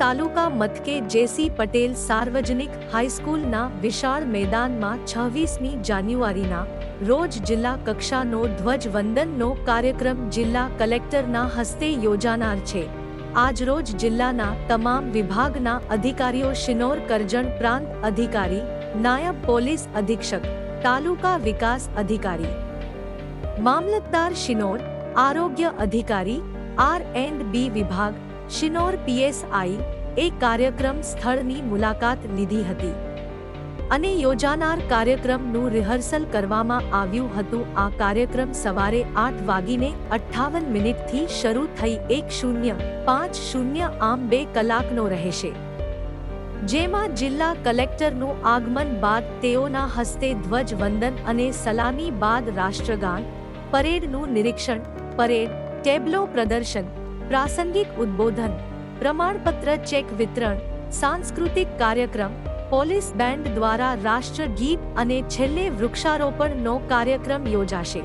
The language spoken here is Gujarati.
તાલુકા મથકે જેસી પટેલ સાર્વજનિક હાઈસ્કૂલના વિશાળ મેદાનમાં છવ્વીસમી જાન્યુઆરીના રોજ જિલ્લા કક્ષાનો ધ્વજવંદનનો કાર્યક્રમ જિલ્લા કલેક્ટરના હસ્તે યોજાનાર છે. આજરોજ જિલ્લાના તમામ વિભાગના અધિકારીઓ શિનોર કરજણ પ્રાંત અધિકારી, નાયબ પોલીસ અધિક્ષક, તાલુકા વિકાસ અધિકારી. મામલતદાર શિનોર, આરોગ્ય અધિકારી, આર એન્ડ બી વિભાગ શિનોર પીએસઆઈ એ કાર્યક્રમ સ્થળની મુલાકાત લીધી હતી અને યોજાનાર કાર્યક્રમનું રિહર્સલ કરવામાં આવ્યું હતું. આ કાર્યક્રમ સવારે આઠ વાગીને અઠ્ઠાવન મિનિટથી શરૂ થઈ એક શૂન્ય પાંચ શૂન્ય આમ બે કલાકનો રહેશે. જેમાં જિલ્લા કલેક્ટરનું આગમન બાદ તેઓના હસ્તે ધ્વજવંદન અને સલામી બાદ રાષ્ટ્રગાન, પરેડનું નિરીક્ષણ, પરેડ, ટેબ્લો પ્રદર્શન પ્રાસંગિક ઉદ્બોધન, પ્રમાણપત્ર ચેક વિતરણ, સાંસ્કૃતિક કાર્યક્રમ, પોલીસ બેન્ડ દ્વારા રાષ્ટ્રગીત અને છેલ્લે વૃક્ષારોપણનો કાર્યક્રમ યોજાશે.